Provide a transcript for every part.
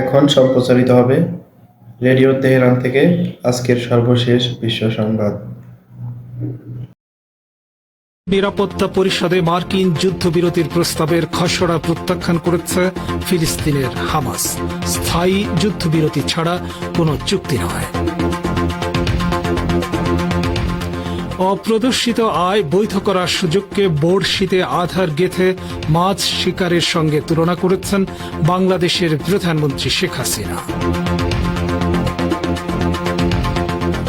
এখন সম্প্রচারিত হবে রেডিও তেহরান থেকে আজকের সর্বশেষ বিশ্ব সংবাদ। নিরাপত্তা পরিষদে মার্কিন যুদ্ধবিরতির প্রস্তাবের খসড়া প্রত্যাখ্যান করেছে ফিলিস্তিনের হামাস। স্থায়ী যুদ্ধবিরতি ছাড়া কোনো চুক্তি নয়। অপ্রদর্শিত আয় বৈধ করার সুযোগকে বড়শিতে আধার গেথে মাছ শিকারের সঙ্গে তুলনা করেছেন বাংলাদেশের প্রধানমন্ত্রী শেখ হাসিনা।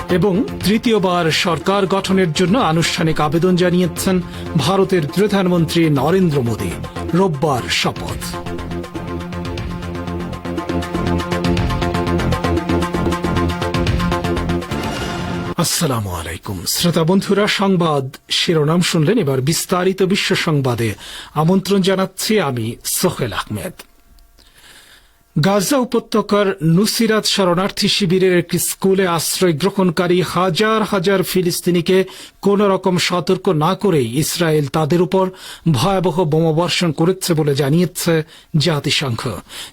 এবং তৃতীয়বার সরকার গঠনের জন্য আনুষ্ঠানিক আবেদন জানিয়েছেন ভারতের প্রধানমন্ত্রী নরেন্দ্র মোদী। রোববার শপথ। আসসালামু আলাইকুম। শ্রোতা বন্ধুরা, সংবাদ শিরোনাম শুনলেন এবার বিস্তারিত বিশ্ব সংবাদে। আমন্ত্রণ জানাচ্ছি আমি সোহেল আহমেদ। গাজা উপত্যকার নুসিরাত শরণার্থী শিবিরের একটি স্কুলে আশ্রয় গ্রহণকারী হাজার হাজার ফিলিস্তিনিকে কোন রকম সতর্ক না করেই ইসরায়েল তাদের উপর ভয়াবহ বোমাবর্ষণ করেছে বলে জানিয়েছে জাতিসংঘ।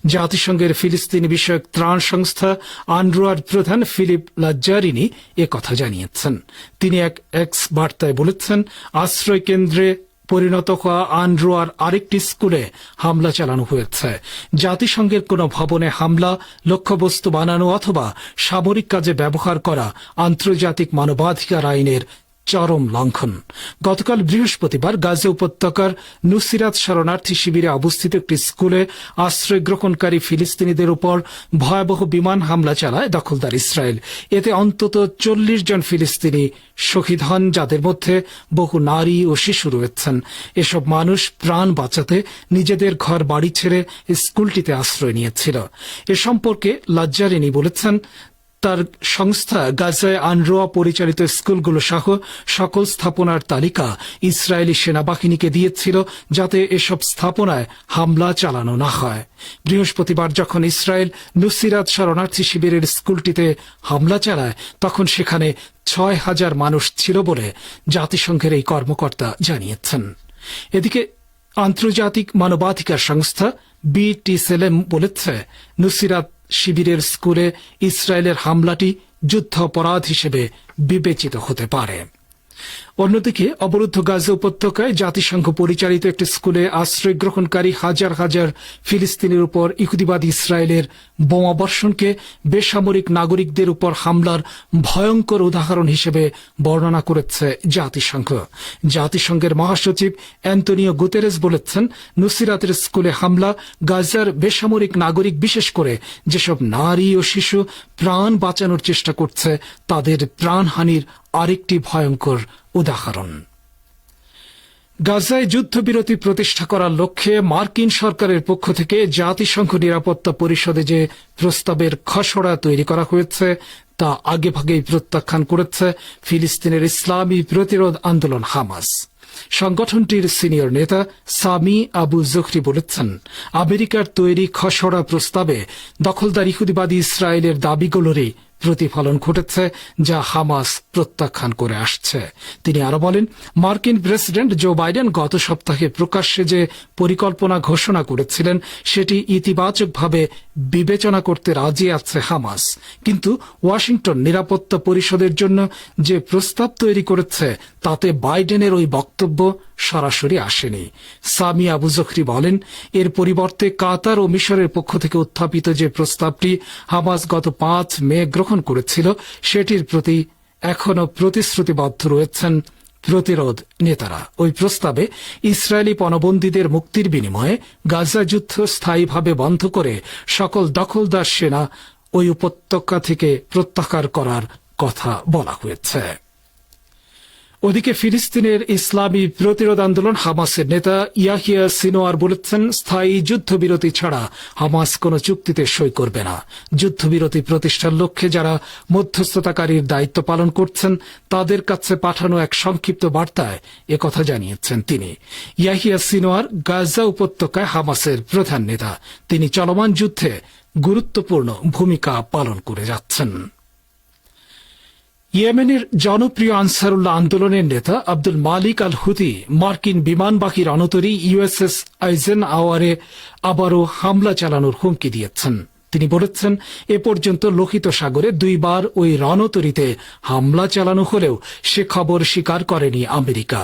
জাতিসংঘের ফিলিস্তিনি বিষয়ক ত্রাণ সংস্থা আন্ড্রুয়ার প্রধান ফিলিপ লাজ্জারিনি কথা জানিয়েছেন। তিনি এক এক্স বার্তায় বলেছেন, আশ্রয় কেন্দ্রে পরিণত হওয়া আন্ড্রোয়ার আরেকটি স্কুলে হামলা চালানো হয়েছে। জাতিসংঘের কোন ভবনে হামলা, লক্ষ্যবস্তু বানানো অথবা সামরিক কাজে ব্যবহার করা আন্তর্জাতিক মানবাধিকার আইনের চরম লঙ্ঘন। গতকাল বৃহস্পতিবার গাজা উপত্যকার নুসিরাত শরণার্থী শিবিরে অবস্থিত একটি স্কুলে আশ্রয় গ্রহণকারী ফিলিস্তিনিদের উপর ভয়াবহ বিমান হামলা চালায় দখলদার ইসরায়েল। এতে অন্তত চল্লিশ জন ফিলিস্তিনি শহীদ হন, যাদের মধ্যে বহু নারী ও শিশু রয়েছেন। এসব মানুষ প্রাণ বাঁচাতে নিজেদের ঘর বাড়ি ছেড়ে স্কুলটিতে আশ্রয় নিয়েছিল। এ সম্পর্কে লজ্জারিনী বলেছেন তার সংস্থা গাজায় আনরোয়া পরিচালিত স্কুলগুলো সহ সকল স্থাপনার তালিকা ইসরায়েলি সেনাবাহিনীকে দিয়েছিল যাতে এসব স্থাপনায় হামলা চালানো না হয়। বৃহস্পতিবার যখন ইসরায়েল নুসিরাত শরণার্থী শিবিরের স্কুলটিতে হামলা চালায়, তখন সেখানে ছয় হাজার মানুষ ছিল বলে জাতিসংঘের এই কর্মকর্তা জানিয়েছেন। এদিকে আন্তর্জাতিক মানবাধিকার সংস্থা বিটি সেলেম বলেছে, নুসিরাত শিবিরের স্কুলে ইসরায়েলের হামলাটি যুদ্ধাপরাধ হিসেবে বিবেচিত হতে পারে। অন্যদিকে অবরুদ্ধ গাজা উপত্যকায় জাতিসংঘ পরিচালিত একটি স্কুলে আশ্রয় গ্রহণকারী হাজার হাজার ফিলিস্তিনের উপর ইহুদিবাদী ইসরায়েলের বোমাবর্ষণকে বেসামরিক নাগরিকদের উপর হামলার ভয়ঙ্কর উদাহরণ হিসেবে বর্ণনা করেছে জাতিসংঘ। জাতিসংঘের মহাসচিব অ্যান্তনিও গুতেরেস বলেছেন, নুসিরাতের স্কুলে হামলা গাজার বেসামরিক নাগরিক বিশেষ করে যেসব নারী ও শিশু প্রাণ বাঁচানোর চেষ্টা করছে, তাদের প্রাণহানির আরেকটি ভয়ঙ্কর উদাহরণ। গাজায় যুদ্ধবিরতি প্রতিষ্ঠা করার লক্ষ্যে মার্কিন সরকারের পক্ষ থেকে জাতিসংঘ নিরাপত্তা পরিষদে যে প্রস্তাবের খসড়া তৈরি করা হয়েছে, তা আগেভাগেই প্রত্যাখ্যান করেছে ফিলিস্তিনের ইসলামী প্রতিরোধ আন্দোলন হামাস। সংগঠনটির সিনিয়র নেতা সামি আবু জখরি বলেছেন, আমেরিকার তৈরি খসড়া প্রস্তাবে দখলদার ইহুদিবাদী ইসরায়েলের দাবিগুলোরই প্রতিফলন ঘটেছে যা হামাস প্রত্যাখ্যান করে আসছে। তিনি আরও বলেন, মার্কিন প্রেসিডেন্ট জো বাইডেন গত সপ্তাহে প্রকাশ্যে যে পরিকল্পনা ঘোষণা করেছিলেন, সেটি ইতিবাচকভাবে বিবেচনা করতে রাজি আছে হামাস। কিন্তু ওয়াশিংটন নিরাপত্তা পরিষদের জন্য যে প্রস্তাব তৈরি করেছে, তাতে বাইডেনের ওই বক্তব্য সরাসরি আসেনি। সামি আবু জখরি বলেন, এর পরিবর্তে কাতার ও মিশরের পক্ষ থেকে উত্থাপিত যে প্রস্তাবটি হামাস গত পাঁচ মে গ্রহণ করেছিল, সেটির প্রতি এখনও প্রতিশ্রুতিবদ্ধ রয়েছেন প্রতিরোধ নেতারা। ওই প্রস্তাবে ইসরায়েলি পণবন্দীদের মুক্তির বিনিময়ে গাজা যুদ্ধ স্থায়ীভাবে বন্ধ করে সকল দখলদার সেনা ওই উপত্যকা থেকে প্রত্যাহার করার কথা বলা হয়েছে। ওদিকে ফিলিস্তিনের ইসলামী প্রতিরোধ আন্দোলন হামাসের নেতা ইয়াহিয়া সিনোয়ার বলেছেন, স্থায়ী যুদ্ধবিরতি ছাড়া হামাস কোনো চুক্তিতে সই করবে না। যুদ্ধবিরতি প্রতিষ্ঠার লক্ষ্যে যারা মধ্যস্থতাকারীর দায়িত্ব পালন করছেন, তাদের কাছে পাঠানো এক সংক্ষিপ্ত বার্তায় একথা জানিয়েছেন তিনি। ইয়াহিয়া সিনোয়ার গাজা উপত্যকায় হামাসের প্রধান নেতা। তিনি চলমান যুদ্ধে গুরুত্বপূর্ণ ভূমিকা পালন করে যাচ্ছেন। ইয়েমেনের জনপ্রিয় আনসারুল্লাহ আন্দোলনের নেতা আব্দুল মালিক আল হুদি মার্কিন বিমানবাহী অনতরি ইউএসএস আইজেন আওয়ারে আবারও হামলা চালানোর হুমকি দিয়েছেন। তিনি বলেছেন, এ পর্যন্ত লোহিত সাগরে দুইবার ওই রণতরীতে হামলা চালানো হলেও সে খবর স্বীকার করেনি আমেরিকা।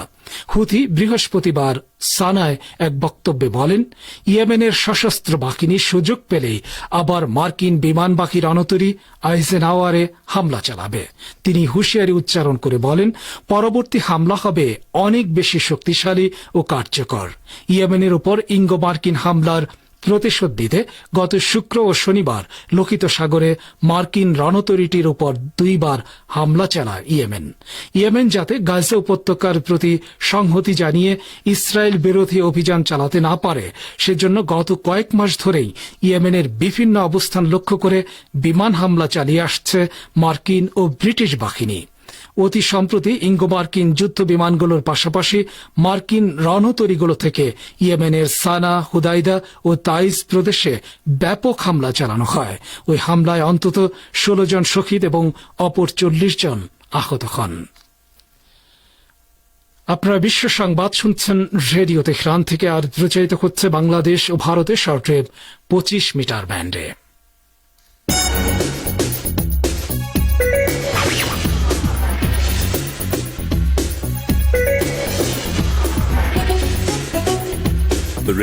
হুথি বৃহস্পতিবার সানায় এক বক্তব্যে বলেন, ইয়েমেনের সশস্ত্র বাহিনী সুযোগ পেলেই আবার মার্কিন বিমান বাহির রণতরী আইজেনহাওয়ারে হামলা চালাবে। তিনি হুঁশিয়ারি উচ্চারণ করে বলেন, পরবর্তী হামলা হবে অনেক বেশি শক্তিশালী ও কার্যকর। ইয়েমেনের উপর ইঙ্গো মার্কিন হামলার প্রতিশোধ দিতে গত শুক্র ও শনিবার লোহিত সাগরে মার্কিন রণতরীটির উপর দুইবার হামলা চালায় ইয়েমেন। ইয়েমেন যাতে গাজা উপত্যকার প্রতি সংহতি জানিয়ে ইসরায়েল বিরোধী অভিযান চালাতে না পারে, সেজন্য গত কয়েক মাস ধরেই ইয়েমেনের বিভিন্ন অবস্থান লক্ষ্য করে বিমান হামলা চালিয়ে আসছে মার্কিন ও ব্রিটিশ বাহিনী। অতি সম্প্রতি ইঙ্গো মার্কিন যুদ্ধ বিমানগুলোর পাশাপাশি মার্কিন রণতরীগুলো থেকে ইয়েমেনের সানা, হুদাইদা ও তাইজ প্রদেশে ব্যাপক হামলা চালানো হয়। ওই হামলায় অন্তত ষোলো জন শহীদ এবং অপর চল্লিশ জন আহত হন। আপনারা বিশ্ব সংবাদ শুনছেন রেডিও তেহরান থেকে, আর প্রচারিত হচ্ছে বাংলাদেশ ও ভারতের শর্টওয়েভ পঁচিশ মিটার ব্যান্ডে।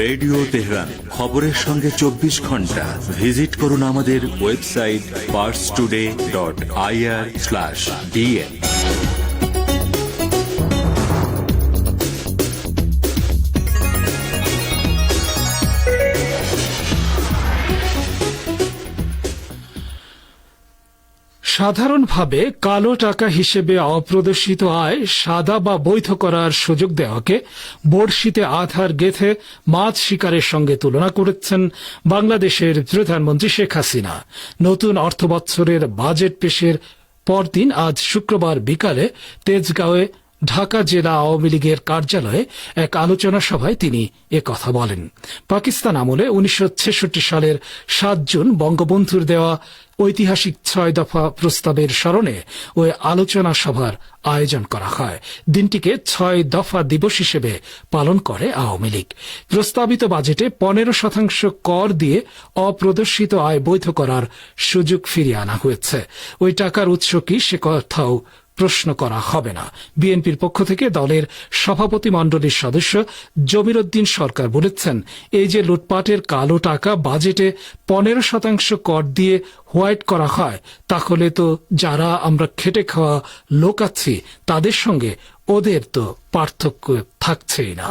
রেডিও তেহরান, খবরের সঙ্গে চব্বিশ ঘণ্টা। ভিজিট করুন আমাদের website Pars Today dot IR slash DN সাধারণভাবে কালো টাকা হিসেবে অপ্রদর্শিত আয় সাদা বা বৈধ করার সুযোগ দেওয়াকে বড়শিতে আধার গেথে মাছ শিকারের সঙ্গে তুলনা করেছেন বাংলাদেশের প্রধানমন্ত্রী শেখ হাসিনা। নতুন অর্থবৎসরের বাজেট পেশের পরদিন আজ শুক্রবার বিকালে তেজগাঁওয়ে ঢাকা জেলা আওয়ামী লীগের কার্যালয়ে এক আলোচনা সভায় তিনি কথা বলেন। পাকিস্তান আমলে উনিশশো ছেষট্টি সালের সাত জুন বঙ্গবন্ধুর দেওয়া ঐতিহাসিক ছয় দফা প্রস্তাবের স্মরণে ওই আলোচনা সভার আয়োজন করা হয়। দিনটিকে ছয় দফা দিবস হিসেবে পালন করে আওয়ামী লীগ। প্রস্তাবিত বাজেটে পনেরো শতাংশ কর দিয়ে অপ্রদর্শিত আয় বৈধ করার সুযোগ ফিরিয়ে আনা হয়েছে। ওই টাকার উৎস কি সে কথাও প্রশ্ন করা হবে না। বিএনপির পক্ষ থেকে দলের সভাপতি মণ্ডলীর সদস্য জমির উদ্দিন সরকার বলেছেন, এই যে লুটপাটের কালো টাকা বাজেটে পনেরো শতাংশ কর দিয়ে হোয়াইট করা হয়, তাহলে তো যারা আমরা খেটে খাওয়া লোক আছি, তাদের সঙ্গে ওদের তো পার্থক্য থাকছেই না।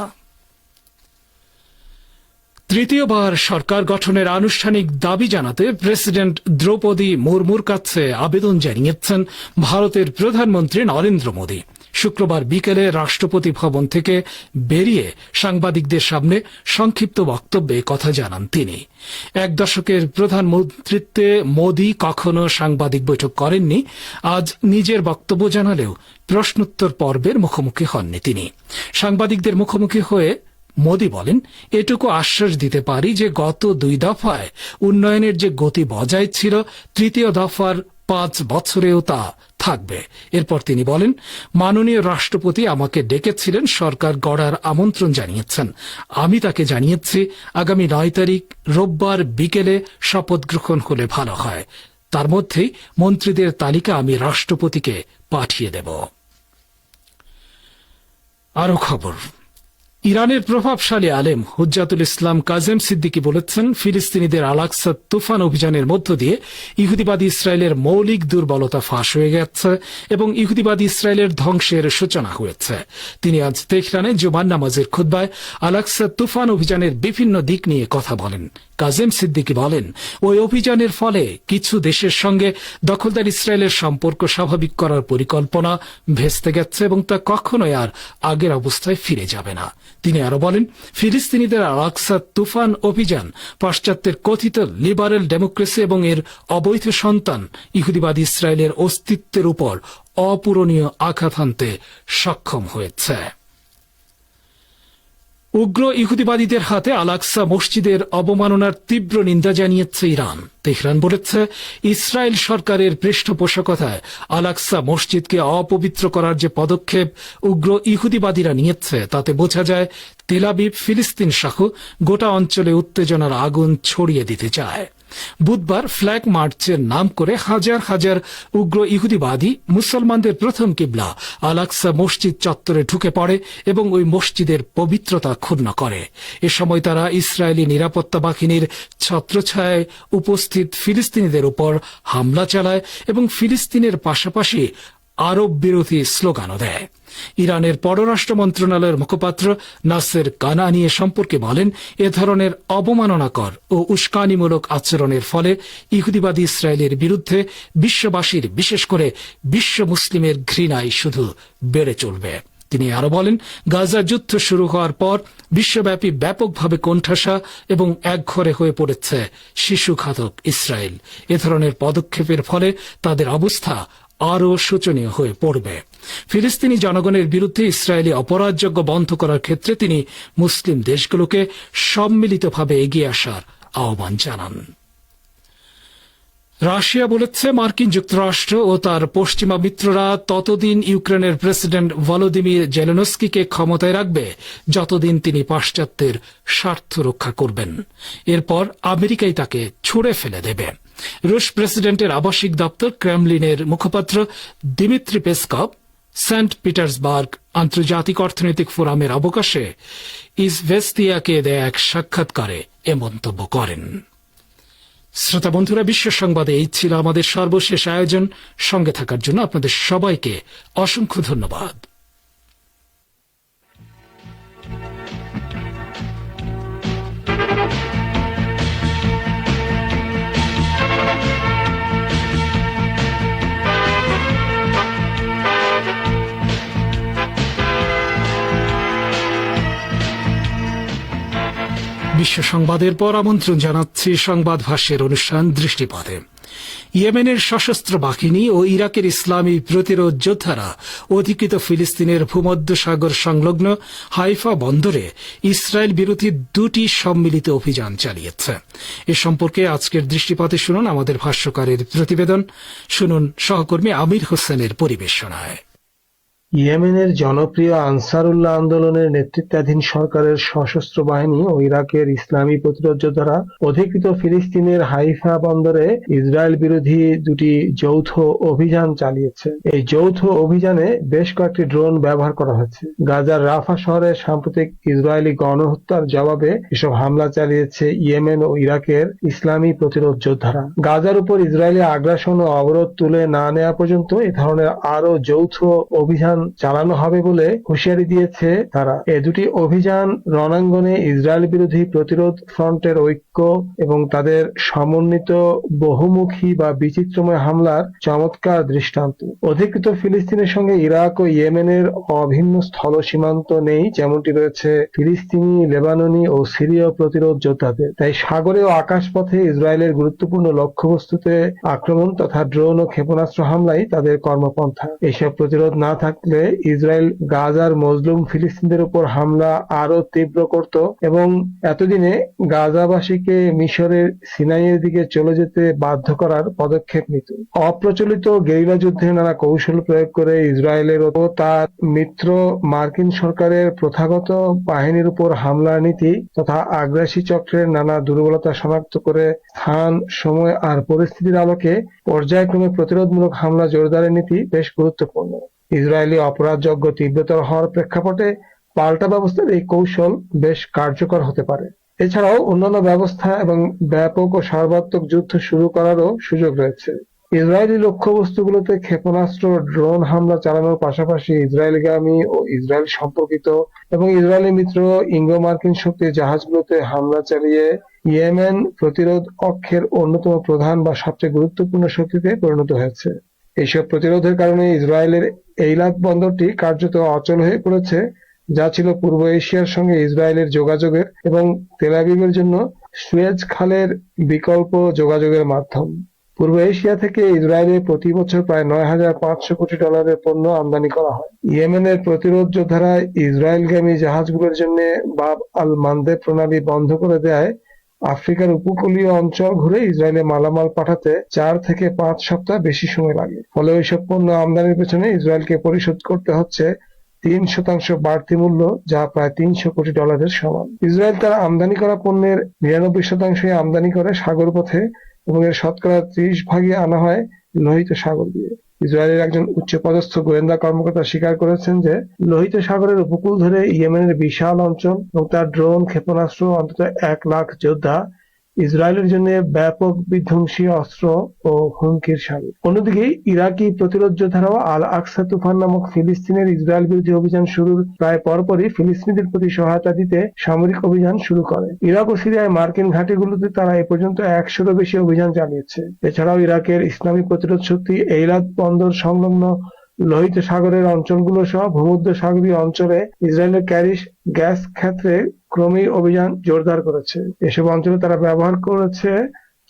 তৃতীয়বার সরকার গঠনের আনুষ্ঠানিক দাবি জানাতে প্রেসিডেন্ট দ্রৌপদী মুর্মুর কাছে আবেদন জানিয়েছেন ভারতের প্রধানমন্ত্রী নরেন্দ্র মোদী। শুক্রবার বিকেলে রাষ্ট্রপতি ভবন থেকে বেরিয়ে সাংবাদিকদের সামনে সংক্ষিপ্ত বক্তব্যে কথা জানান তিনি। এক দশকের প্রধানমন্ত্রীত্বে মোদী কখনো সাংবাদিক বৈঠক করেননি, আজ নিজের বক্তব্য জানালেও প্রশ্নোত্তর পর্বের মুখোমুখি হননি তিনি। সাংবাদিকদের মুখোমুখি হয়ে মোদী বলেন, এটুকু আশ্বাস দিতে পারি যে গত দুই দফায় উন্নয়নের যে গতি বজায় ছিল, তৃতীয় দফার পাঁচ বছরেও তা থাকবে। এরপর তিনি বলেন, মাননীয় রাষ্ট্রপতি আমাকে ডেকেছিলেন, সরকার গড়ার আমন্ত্রণ জানিয়েছেন। আমি তাকে জানিয়েছি, আগামী নয় তারিখ রোববার বিকেলে শপথ গ্রহণ হলে ভালো হয়। তার মধ্যেই মন্ত্রীদের তালিকা আমি রাষ্ট্রপতিকে পাঠিয়ে দেব। আরও খবর। ইরানের প্রভাবশালী আলেম হুজ্জাতুল ইসলাম কাজেম সিদ্দিকি বলেছেন, ফিলিস্তিনিদের আলাকসা তুফান অভিযানের মধ্য দিয়ে ইহুদিবাদী ইসরায়েলের মৌলিক দুর্বলতা ফাঁস হয়ে গেছে এবং ইহুদিবাদী ইসরায়েলের ধ্বংসের সূচনা হয়েছে। তিনি আজ তেহরানে জুমান নামাজের খুদ্বায় আলাকসা তুফান অভিযানের বিভিন্ন দিক নিয়ে কথা বলেন। কাজেম সিদ্দিকি বলেন, ওই অভিযানের ফলে কিছু দেশের সঙ্গে দখলদার ইসরায়েলের সম্পর্ক স্বাভাবিক করার পরিকল্পনা ভেস্তে গেছে এবং তা কখনোই আর আগের অবস্থায় ফিরে যাবে না। তিনি আরও বলেন, ফিলিস্তিনিদের আকসা তুফান অভিযান পাশ্চাত্যের কথিত লিবারেল ডেমোক্রেসি এবং এর অবৈধ সন্তান ইহুদিবাদী ইসরায়েলের অস্তিত্বের উপর অপূরণীয় আঘাত হানতে সক্ষম হয়েছে। উগ্র ইহুদিবাদীদের হাতে আলাকসা মসজিদের অবমাননার তীব্র নিন্দা জানিয়েছে ইরান। তেহরান বলেছে, ইসরায়েল সরকারের পৃষ্ঠপোষকতায় আলাকসা মসজিদকে অপবিত্র করার যে পদক্ষেপ উগ্র ইহুদিবাদীরা নিয়েছে, তাতে বোঝা যায় তেলাবিব ফিলিস্তিন সহ গোটা অঞ্চলে উত্তেজনার আগুন ছড়িয়ে দিতে চায়। বুধবার ফ্ল্যাগ মার্চের নাম করে হাজার হাজার উগ্র ইহুদিবাদী মুসলমানদের প্রথম কিবলা আলাক্সা মসজিদ চত্বরে ঢুকে পড়ে এবং ওই মসজিদের পবিত্রতা ক্ষুণ্ণ করে। এ সময় তারা ইসরায়েলি নিরাপত্তা বাহিনীর ছত্রছায়ায় উপস্থিত ফিলিস্তিনিদের উপর হামলা চালায় এবং ফিলিস্তিনের পাশাপাশি আরব বিরোধী স্লোগানও দেয়। ইরানের পররাষ্ট্র মন্ত্রণালয়ের মুখপাত্র নাসের কানানি এ সম্পর্কে বলেন, এ ধরনের অবমাননাকর ও উস্কানিমূলক আচরণের ফলে ইহুদিবাদী ইসরায়েলের বিরুদ্ধে বিশ্ববাসীর, বিশেষ করে বিশ্ব মুসলিমের ঘৃণাই শুধু বেড়ে চলবে। তিনি আরও বলেন, গাজা যুদ্ধ শুরু হওয়ার পর বিশ্বব্যাপী ব্যাপকভাবে কোণঠাসা এবং একঘরে হয়ে পড়েছে শিশুঘাতক ইসরায়েল। এ ধরনের পদক্ষেপের ফলে তাদের অবস্থা আরও শোচনীয় হয়ে পড়বে। ফিলিস্তিনি জনগণের বিরুদ্ধে ইসরায়েলি অপরাধযোগ্য বন্ধ করার ক্ষেত্রে তিনি মুসলিম দেশগুলোকে সম্মিলিতভাবে এগিয়ে আসার আহ্বান জানান। রাশিয়া বলেছে মার্কিন যুক্তরাষ্ট্র ও তার পশ্চিমা মিত্ররা ততদিন ইউক্রেনের প্রেসিডেন্ট ভলোদিমির জেলেনস্কিকে ক্ষমতায় রাখবে, যতদিন তিনি পাশ্চাত্যের স্বার্থ রক্ষা করবেন। এরপর আমেরিকাই তাকে ছুড়ে ফেলে দেবে। রুশ প্রেসিডেন্টের আবাসিক দপ্তর ক্রেমলিনের মুখপাত্র দিমিত্রি পেসকভ সেন্ট পিটার্সবার্গ আন্তর্জাতিক অর্থনৈতিক ফোরামের অবকাশে ইসভেস্তিয়াকে দেয়া এক সাক্ষাৎকারে এ মন্তব্য করেন। শ্রোতা বন্ধুরা বিশ্ব সংবাদে এই ছিল আমাদের সর্বশেষ আয়োজন। সঙ্গে থাকার জন্য আপনাদের সবাইকে অসংখ্য ধন্যবাদ। বিশ্ব সংবাদের পর আমন্ত্রণ জানাচ্ছি সংবাদ ভাষ্যের অনুষ্ঠান দৃষ্টিপথে। ইয়েমেনের সশস্ত্র বাহিনী ও ইরাকের ইসলামী প্রতিরোধ যোদ্ধারা অধিকৃত ফিলিস্তিনের ভূমধ্যসাগর সংলগ্ন হাইফা বন্দরে ইসরায়েল বিরোধী দুটি সম্মিলিত অভিযান চালিয়েছে। এ সম্পর্কে আজকের দৃষ্টিপাতে শুনুন আমাদের ভাষ্যকারের প্রতিবেদন। শুনুন সহকর্মী আমির হোসেনের পরিবেশনায়। ইয়েমেনের জনপ্রিয় আনসারুল্লাহ আন্দোলনের নেতৃত্বাধীন সরকারের সশস্ত্র বাহিনী ও ইরাকের ইসলামী প্রতিরোধ যোদ্ধারা অধিকৃত ফিলিস্তিনের হাইফা বন্দরে ইসরায়েল বিরোধী দুটি যৌথ অভিযান চালিয়েছে। এই যৌথ অভিযানে বেশ কয়েকটি ড্রোন ব্যবহার করা হয়েছে। গাজার রাফা শহরে সাম্প্রতিক ইসরায়েলি গণহত্যার জবাবে এসব হামলা চালিয়েছে ইয়েমেন ও ইরাকের ইসলামী প্রতিরোধ যোদ্ধারা। গাজার উপর ইসরায়েলি আগ্রাসন ও অবরোধ তুলে না নেওয়া পর্যন্ত এ ধরনের আরও যৌথ অভিযান চালানো হবে বলে হুঁশিয়ারি দিয়েছে তারা। এ দুটি অভিযান রণাঙ্গনে ইসরায়েল বিরোধী প্রতিরোধ ফ্রন্টের ঐক্য এবং তাদের সমন্বিত বহুমুখী বা বিচিত্রময় হামলার চমৎকার দৃষ্টান্ত। অধিকৃত ফিলিস্তিনের সঙ্গে ইরাক ও ইয়েমেনের অভিন্ন স্থল সীমান্ত নেই যেমনটি রয়েছে ফিলিস্তিনি, লেবাননি ও সিরীয় প্রতিরোধ যোদ্ধাদের। তাই সাগরে ও আকাশপথে ইসরায়েলের গুরুত্বপূর্ণ লক্ষ্যবস্তুতে আক্রমণ তথা ড্রোন ও ক্ষেপণাস্ত্র হামলাই তাদের কর্মপন্থা। এসব প্রতিরোধ না থাকলে ইসরায়েল গাজার মজলুম ফিলিস্তিনদের উপর হামলা আরও তীব্র করত এবং এতদিনে গাজাবাসীকে মিশরের সিনাইয়ের দিকে চলে যেতে বাধ্য করার পদক্ষেপ নিত। অপ্রচলিত গেরিলা যুদ্ধে নানা কৌশল প্রয়োগ করে ইসরায়েলের ও তার মিত্র মার্কিন সরকারের প্রথাগত বাহিনীর উপর হামলার নীতি তথা আগ্রাসী চক্রের নানা দুর্বলতা শনাক্ত করে স্থান, সময় আর পরিস্থিতির আলোকে পর্যায়ক্রমে প্রতিরোধমূলক হামলা জোরদারের নীতি বেশ গুরুত্বপূর্ণ। ইসরায়েলি অপরাধযজ্ঞ তীব্রতর হওয়ার প্রেক্ষাপটে পাল্টা ব্যবস্থার এই কৌশল বেশ কার্যকর হতে পারে। এছাড়াও অন্যান্য ব্যবস্থা এবং ব্যাপক ও সর্বাত্মক যুদ্ধ শুরু করারও সুযোগ রয়েছে। ইসরায়েলি লক্ষ্যবস্তুগুলোতে ক্ষেপণাস্ত্র ড্রোন হামলা চালানোর পাশাপাশি ইসরায়েলগামী ও ইসরায়েল সম্পর্কিত এবং ইসরায়েলি মিত্র ইঙ্গো মার্কিন শক্তির জাহাজগুলোতে হামলা চালিয়ে ইয়েমেন প্রতিরোধ অক্ষের অন্যতম প্রধান বা সবচেয়ে গুরুত্বপূর্ণ শক্তিতে পরিণত হয়েছে। এইসব প্রতিরোধের কারণে ইসরায়েলের এইলাত বন্দরটি কার্যত অচল হয়ে পড়েছে, যা ছিল পূর্ব এশিয়ার সঙ্গে ইসরায়েলের যোগাযোগের এবং তেলাবিবের জন্য সুয়েজ খালের বিকল্প যোগাযোগের মাধ্যম। পূর্ব এশিয়া থেকে ইসরায়েলে প্রতি বছর প্রায় নয় হাজার পাঁচশো কোটি ডলারের পণ্য আমদানি করা হয়। ইয়েমেনের প্রতিরোধ যোদ্ধারা ইসরায়েলগামী জাহাজগুলোর জন্য বাব আল মান্দে প্রণালী বন্ধ করে দেয় আফ্রিকার উপকূলীয় অঞ্চল ঘুরে ইসরায়েলে মালামাল পাঠাতে চার থেকে পাঁচ সপ্তাহ বেশি সময় লাগে। ফলে ওইসব পণ্য আমদানির পেছনে ইসরায়েলকে পরিশোধ করতে হচ্ছে তিন শতাংশ বাড়তি মূল্য, যা প্রায় তিনশো কোটি ডলারের সমান। ইসরায়েল তার আমদানি করা পণ্যের নিরানব্বই শতাংশই আমদানি করে সাগর পথে এবং এর শতকরা ত্রিশ ভাগে আনা হয় লোহিত সাগর দিয়ে। ইসরায়েলের একজন উচ্চপদস্থ গোয়েন্দা কর্মকর্তা স্বীকার করেছেন যে, লোহিত সাগরের উপকূল ধরে ইয়েমেনের বিশাল অঞ্চল এবং তার ড্রোন ক্ষেপণাস্ত্র অন্তত এক লাখ যোদ্ধা ইসরায়েলের জন্য ব্যাপক বিধ্বংসী অস্ত্র ও হুমকির সামিল অন্যদিকে, ইরাকি প্রতিরোধ যোদ্ধারাও আল আকসা তুফান নামক ফিলিস্তিনের ইসরায়েল বিরোধী অভিযান শুরুর প্রায় পরপরই ফিলিস্তিনিদের প্রতি সহায়তা দিতে সামরিক অভিযান শুরু করে। ইরাক ও সিরিয়ায় মার্কিন ঘাঁটিগুলোতে তারা এ পর্যন্ত একশোরও বেশি অভিযান চালিয়েছে। এছাড়াও ইরাকের ইসলামী প্রতিরোধ শক্তি এইলাদ বন্দর সংলগ্ন লোহিত সাগরের অঞ্চলগুলো সহ ভূমধ্য সাগরীয় অঞ্চলে ইসরায়েলের ক্যারিশ গ্যাস ক্ষেত্রে ক্রমেই অভিযান জোরদার করেছে। এসব অঞ্চলে তারা ব্যবহার করেছে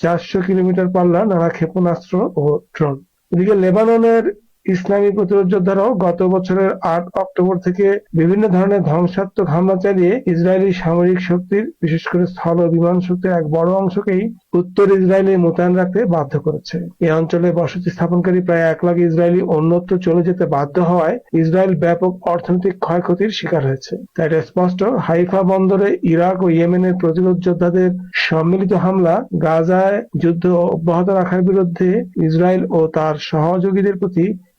চারশো কিলোমিটার পাল্লা নানা ক্ষেপণাস্ত্র ও ড্রোন। এদিকে লেবাননের ইসলামী প্রতিরোধ যোদ্ধারাও গত বছরের আট অক্টোবর থেকে বিভিন্ন ধরনের ধ্বংসাত্মক হামলা চালিয়ে ইসরায়েলি সামরিক শক্তির, বিশেষ করে স্থল ও বিমান শক্তির এক বড় অংশকেই উত্তর ইসরায়েলে মোতায়েন রাখতে বাধ্য করেছে। এই অঞ্চলে বসতি স্থাপনকারী প্রায় এক লাখ ইসরায়েলি অন্যত্র চলে যেতে বাধ্য হওয়ায় ইসরায়েল ব্যাপক অর্থনৈতিক ক্ষয়ক্ষতির শিকার হয়েছে। তাই এটা স্পষ্ট, হাইফা বন্দরে ইরাক ও ইয়েমেনের প্রতিরোধ যোদ্ধাদের সম্মিলিত হামলা গাজায় যুদ্ধ অব্যাহত রাখার বিরুদ্ধে ইসরায়েল ও তার সহযোগীদের প্রতি